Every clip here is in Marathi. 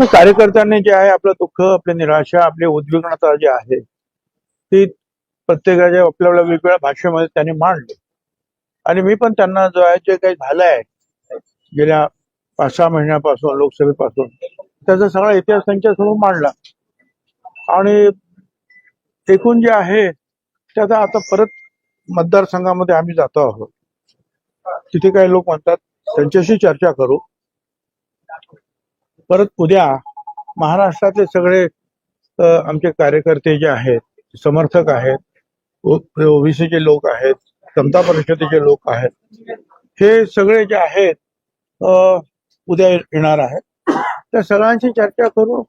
मग कार्यकर्त्यांनी जे आहे आपलं दुःख आपली निराशा आपली उद्विग्नता जी आहे ती प्रत्येकाच्या आपल्या आपल्या वेगवेगळ्या भाषेमध्ये त्यांनी मांडली. आणि मी पण त्यांना जो आहे जे काही झालंय गेल्या पाच सहा महिन्यापासून लोकसभेपासून त्याचा सगळा इतिहास त्यांच्यासमोर मांडला. आणि एकूण जे आहे त्याचा आता परत मतदारसंघामध्ये आम्ही जातो आहोत. तिथे काही लोक म्हणतात त्यांच्याशी चर्चा करू. परत उद्या महाराष्ट्रातले सगळे आमचे कार्यकर्ते जे आहेत समर्थक आहेत ओबीसीचे लोक आहेत समता परिषदेचे लोक आहेत हे सगळे जे आहेत अ, उद्या येणार आहेत. त्या सगळ्यांशी चर्चा करू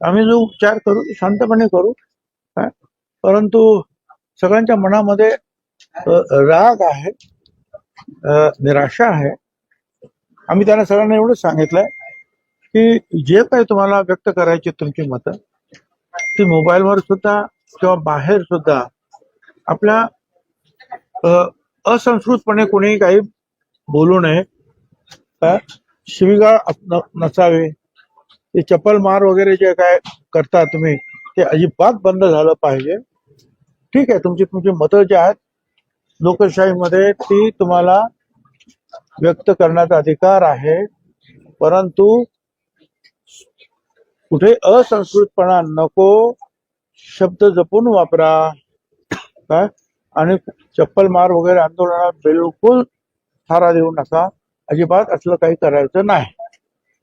आम्ही जो उपचार करू शांतपणे करू परंतु सगळ्यांच्या मनामध्ये राग आहे निराशा आहे. आम्ही त्यांना सगळ्यांना एवढंच सांगितलंय की जे काही तुम्हाला व्यक्त करायची तुमची मतं ती मोबाईलवर सुद्धा किंवा बाहेर सुद्धा आपल्या अ, असंस्कृतपणे कोणी काही बोलू नये काय? शिवीगाळ नसावे ते चप्पल मार वगैरे जे काय करता तुम्ही ते अजिबात बंद झालं पाहिजे ठीक आहे तुमची तुमची मतं जे आहेत लोकशाहीमध्ये ती तुम्हाला व्यक्त करण्याचा अधिकार आहे परंतु कुठे असंस्कृतपणा नको शब्द जपून वापरा. काय? आणि चप्पल मार वगैरे आंदोलनात बिलकुल थारा देऊ नका. अजिबात असलं काही करायचं नाही.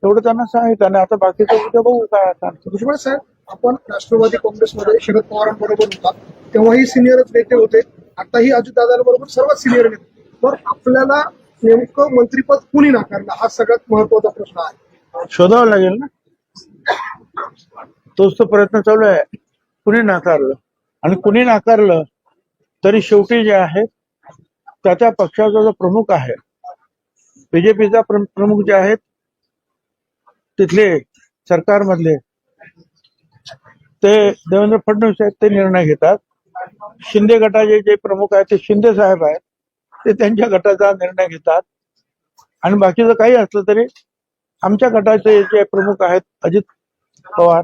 एवढं त्यांना सांगितलं आणि आता बाकीचं उद्या बघू काय आता. भुजबळ साहेब आपण राष्ट्रवादी काँग्रेसमध्ये शरद पवारांबरोबर होता. तेव्हाही सिनियरच नेते होते. आताही अजितदादांबरोबर सर्वात सिनियर नेते तर आपल्याला नेमकं मंत्रीपद कुणी नाकारलं हा सगळ्यात महत्त्वाचा प्रश्न आहे. शोधावं लागेल ना? तोच तो प्रयत्न चालू आहे. कुणी नाकारलं? आणि कुणी नाकारलं तरी शेवटी जे आहे त्या त्या पक्षाचा जो प्रमुख आहे बीजेपीचा प्रमुख जे आहेत तिथले सरकारमधले ते देवेंद्र फडणवीस आहेत ते निर्णय घेतात. शिंदे गटाचे जे प्रमुख आहेत ते शिंदे साहेब आहेत ते त्यांच्या गटाचा निर्णय घेतात. आणि बाकीचं काही असलं तरी आमच्या गटाचे जे प्रमुख आहेत अजित पवार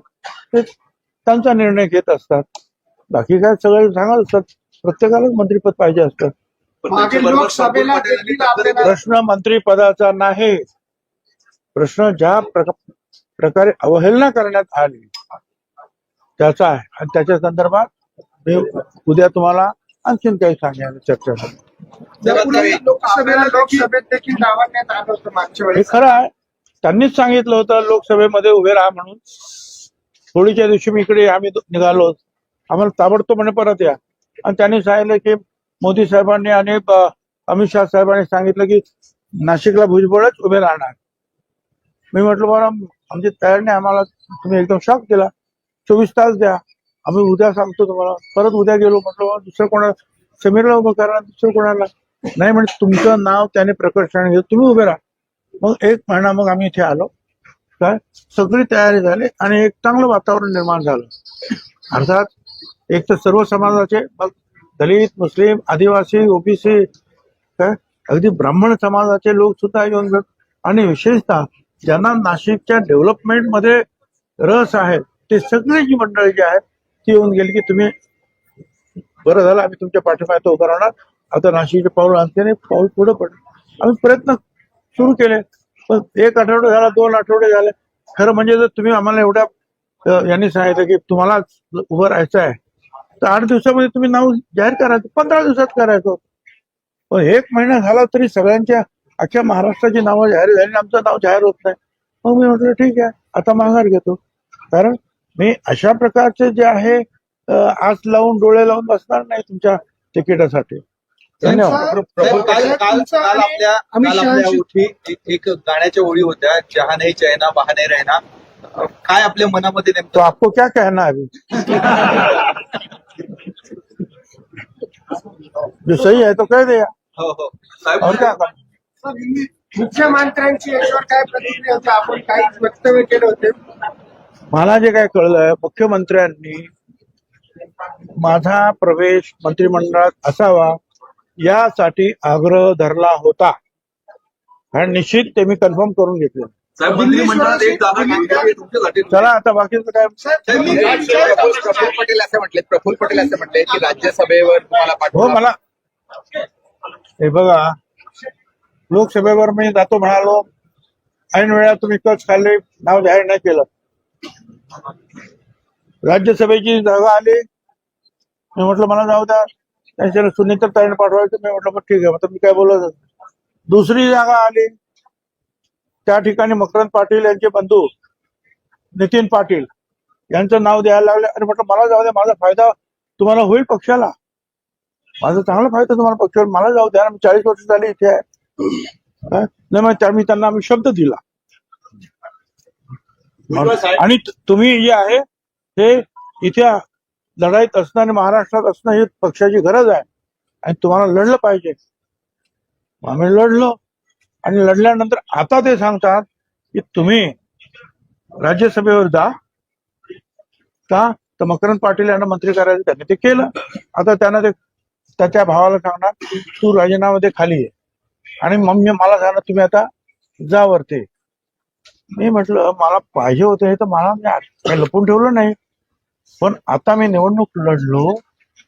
ते त्यांचा निर्णय घेत असतात. बाकी काय सगळे सांगत असतात प्रत्येकालाच मंत्रीपद पाहिजे असतं. प्रश्न मंत्रिपदाचा नाही. प्रश्न ज्या प्रक- प्रकारे अवहेलना करण्यात आली त्याचा आहे. आणि त्याच्या संदर्भात मी उद्या तुम्हाला आणखीन काही सांगायला चर्चा करू यापूर्वी लोकसभेला लोकसभेत देखील डावलण्यात आलं होतं मागच्या हे खरं आहे. त्यांनीच सांगितलं होतं लोकसभेमध्ये उभे राहा म्हणून. होळीच्या दिवशी मी इकडे आम्ही निघालो. आम्हाला ताबडतोब म्हणे परत या. आणि त्यांनी सांगितलं की मोदी साहेबांनी आणि अमित शाह साहेबांनी सांगितलं की नाशिकला भुजबळच उभे राहणार. मी म्हटलं बरं आमची तयार नाही आम्हाला तुम्ही एकदम शॉक दिला चोवीस तास द्या. आम्ही उद्या सांगतो तुम्हाला. परत उद्या गेलो. म्हटलं दुसरं कोणाला समीरला उभं करा दुसरं कोणाला. नाही म्हणजे तुमचं नाव त्याने प्रकर्षाने घेत तुम्ही उभे राहा. मग एक महिना मग आम्ही इथे आलो. काय? सगळी तयारी झाली आणि एक चांगलं वातावरण निर्माण झालं. अर्थात एक तर सर्व समाजाचे मग दलित मुस्लिम आदिवासी ओबीसी काय? अगदी ब्राह्मण समाजाचे लोक सुद्धा येऊन भेट आणि विशेषतः ज्यांना नाशिकच्या डेव्हलपमेंटमध्ये रस आहे ते सगळी जी मंडळी जी आहेत ती येऊन गेली की तुम्ही बरं झालं आम्ही तुमच्या पाठिंबा उभं राहणार. आता नाशिकचे पाऊल आणते नाही पाऊल पुढे पडलं. आम्ही प्रयत्न सुरू केले. पण एक आठवडा झाला दोन आठवडे झाले. खरं म्हणजे जर तुम्ही आम्हाला एवढ्या यांनी सांगितलं की तुम्हाला उभं राहायचं आहे तर आठ दिवसामध्ये तुम्ही नाव जाहीर करायचं पंधरा दिवसात करायचो. पण एक महिना झाला तरी सगळ्यांच्या अख्ख्या महाराष्ट्राची नावं जाहीर झाली आणि आमचं नाव जाहीर होत नाही. मग मी म्हटलं ठीक आहे आता माघार घेतो. कारण मी अशा प्रकारचे जे आहे आज लावून डोळे लावून बसणार नाही तुमच्या तिकिटासाठी. धन्यवाद. काल काल काल आपल्या काल आपल्या एक- गाण्याच्या ओळी होत्या जहा नाही चैना बहाने रहना. काय आपल्या मनामध्ये तो नेमकं आपको क्या कहना है अभी? जो सही है तो कह दिया हो हो. साहेब मुख्यमंत्र्यांची याच्यावर काय प्रतिक्रिया होती? आपण काही वक्तव्य केले होते. मला जे काय कळलंय मुख्यमंत्र्यांनी माझा प्रवेश मंत्रिमंडळात असावा. यासाठी आग्रह धरला होता. आणि निश्चित ते मी कन्फर्म करून घेतलं. साहेब मंत्रिमंडळात एक जागा खाली आहे तुमच्यासाठी चला आता बाकीचं काय? प्रफुल्ल पटेल असं म्हटले प्रफुल्ल पटेल असं म्हटले की राज्यसभेवर तुम्हाला हो मला हे बघा लोकसभेवर मी जातो म्हणालो ऐन वेळा तुम्ही कच खाल्ले नाव जाहीर नाही केलं. राज्यसभेची जागा आली. मी म्हटलं मला जाऊ द्या. त्यांच्या सुनीता ताईने पाठवायचं मी म्हटलं मग ठीक आहे. आता मी काय बोलत दुसरी जागा आली. त्या ठिकाणी मकरंद पाटील यांचे बंधू नितीन पाटील यांचं नाव द्यायला लागले. आणि म्हटलं मला जाऊ द्या माझा फायदा तुम्हाला होईल पक्षाला. माझा चांगला फायदा तुम्हाला पक्षावर मला जाऊ द्या मी चाळीस वर्ष झाली इथे आहे? नाही मग त्या- मी त्यांना आम्ही शब्द दिला. आणि तुम्ही जे आहे हे इथे लढाईत असणं आणि महाराष्ट्रात असणं ही पक्षाची गरज आहे. आणि तुम्हाला लढलं पाहिजे. आम्ही लढलो. आणि लढल्यानंतर आता ते सांगतात की तुम्ही राज्यसभेवर जा. का? तर मकरंद पाटील यांना मंत्री करायचं त्यांनी ते केलं. आता त्यांना ते त्याच्या भावाला सांगणार तू राजीनामा दे खाली आहे आणि मग मी मला सांगणार तुम्ही आता जा वरती. मी म्हटलं मला पाहिजे होते तर मला मी लपून ठेवलं नाही. पण आता मी निवडणूक लढलो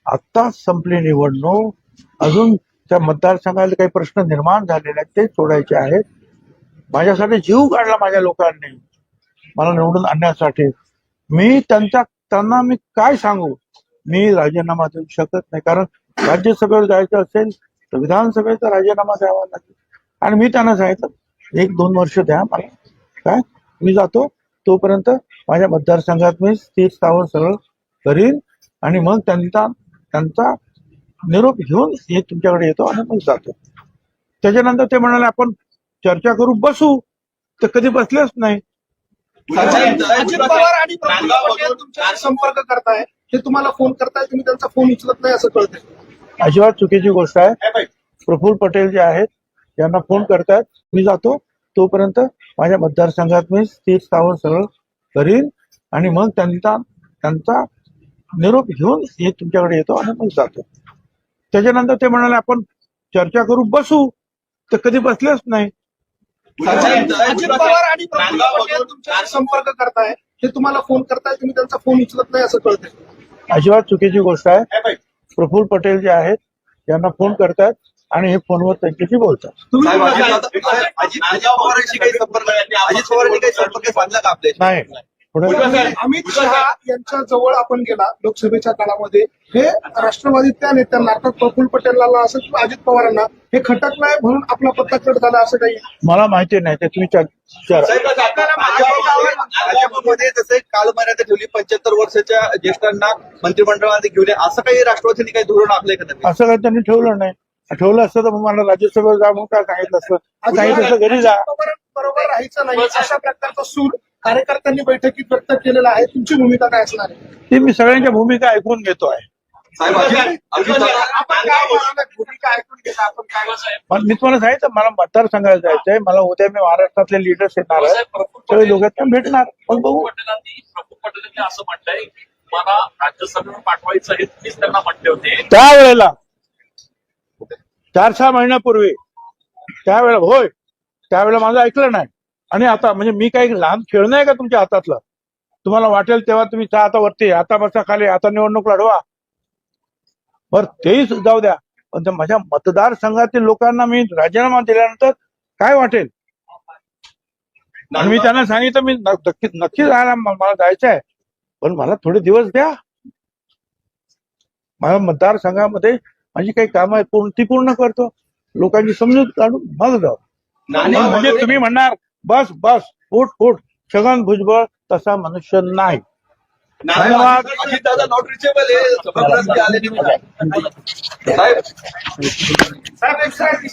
आत्ताच संपली निवडणूक अजून त्या मतदारसंघाला काही प्रश्न निर्माण झालेले आहेत ते सोडायचे आहेत. माझ्यासाठी जीव काढला माझ्या लोकांनी मला निवडून आणण्यासाठी. मी त्यांच्या त्यांना मी काय सांगू? मी राजीनामा देऊ शकत नाही कारण राज्यसभेवर जायचं असेल तर विधानसभेचा राजीनामा द्यावा लागेल. आणि मी त्यांना सांगितलं एक दोन वर्ष द्या मला. काय? मी जातो. तोपर्यंत माझ्या मतदारसंघात मी स्थिर स्थावर सरळ करीन आणि मग त्यांचा त्यांचा निरोप घेऊन हे तुमच्याकडे येतो आणि मग जातो. त्याच्यानंतर ते म्हणाले आपण चर्चा करू बसू. तर कधी बसलेच नाही. पवार आणि संपर्क करताय. ते तुम्हाला फोन करताय तुम्ही त्यांचा फोन उचलत नाही असं कळतंय. अजिबात चुकीची गोष्ट आहे. प्रफुल्ल पटेल जे आहेत यांना फोन करतात मी जातो. तोपर्यंत माझ्या मतदारसंघात मी स्थिर स्थावर सरळ करीन आणि मग त्यांचा त्यांचा निरोप घेऊन हे तुमच्याकडे येतो आणि मग जातो. त्याच्यानंतर ते म्हणाले आपण चर्चा करू बसू. तर कधी बसलेच नाही. पवार आणि संपर्क करताय. ते तुम्हाला फोन करताय तुम्ही त्यांचा फोन उचलत नाही असं कळतंय. अजिबात चुकीची गोष्ट आहे. प्रफुल्ल पटेल जे आहेत यांना फोन करतात आणि हे फोनवर त्यांच्याशी बोलतात. साहेब, अजित साहेब, अजित अजित पवारांशी काही संपर्क अजित पवारांनी काही संपर्क साधला का आपल्याशी नाही. पुढे अमित शहा यांच्या जवळ आपण गेला लोकसभेच्या काळामध्ये. हे राष्ट्रवादी त्या नेत्यांना अर्थात प्रफुल्ल पटेलला असं किंवा अजित पवारांना हे खटकलंय म्हणून आपला पत्ता कट झाला असं काही मला माहिती नाही ते तुम्ही विचारा साहेब, भाजपमध्ये भाजपमध्ये जसे काल मर्यादा ठेवली पंच्याहत्तर वर्षाच्या ज्येष्ठांना मंत्रिमंडळामध्ये घेऊन या, असं काही राष्ट्रवादीने काही धोरण आखलंय का त्यांनी असं काही त्यांनी ठेवलं नाही. ठेवलं असतं तर मग मला राज्यसभेवर जा म्हणून काय सांगितलं असतं? सांगितलं असतं घरी जा. बरोबर राहायचं नाही. अशा प्रकारचा सूर कार्यकर्त्यांनी बैठकीत व्यक्त केलेला आहे. तुमची भूमिका काय असणार आहे? ते मी सगळ्यांच्या भूमिका ऐकून घेतो आहे. साहेब अजित अजित दादा आपण काय बोलणार? भूमिका ऐकून घेता. आपण काय पण मी तुम्हाला सांगितलं मला मतदारसंघाला जायचंय. मला उद्या मी महाराष्ट्रातले लिडर्स येणार आहे सगळे लोक भेटणार. पण बघू. पटेलांनी असं म्हटलंय मला राज्यसभेवर पाठवायचं आहे तुम्हीच त्यांना म्हटले होते. त्यावेळेला चार सहा महिन्यापूर्वी त्यावेळेला होय त्यावेळेला माझं ऐकलं नाही. आणि आता म्हणजे मी काही लहान खेळणं आहे का तुमच्या हातातलं? तुम्हाला वाटेल तेव्हा तुम्ही चहा आता वरती आता बसा खाली आता निवडणूक लढवा. बर तेही जाऊ द्या. पण माझ्या मतदारसंघातील लोकांना मी राजीनामा दिल्यानंतर काय वाटेल? आणि मी त्यांना सांगितलं मी नक्की नक्की जायला मला जायचं आहे. पण मला थोडे दिवस द्या. मला मतदारसंघामध्ये माझी काही कामं आहेत पूर्ण ती पूर्ण करतो लोकांची समजूत काढून मग जाऊ म्हणजे तुम्ही म्हणणार बस बस फुट फुट छगन भुजबळ तसा मनुष्य नाही धन्यवाद. अजित दादा नॉट रिचेबल आहे सभागृहात आले नाही साहेब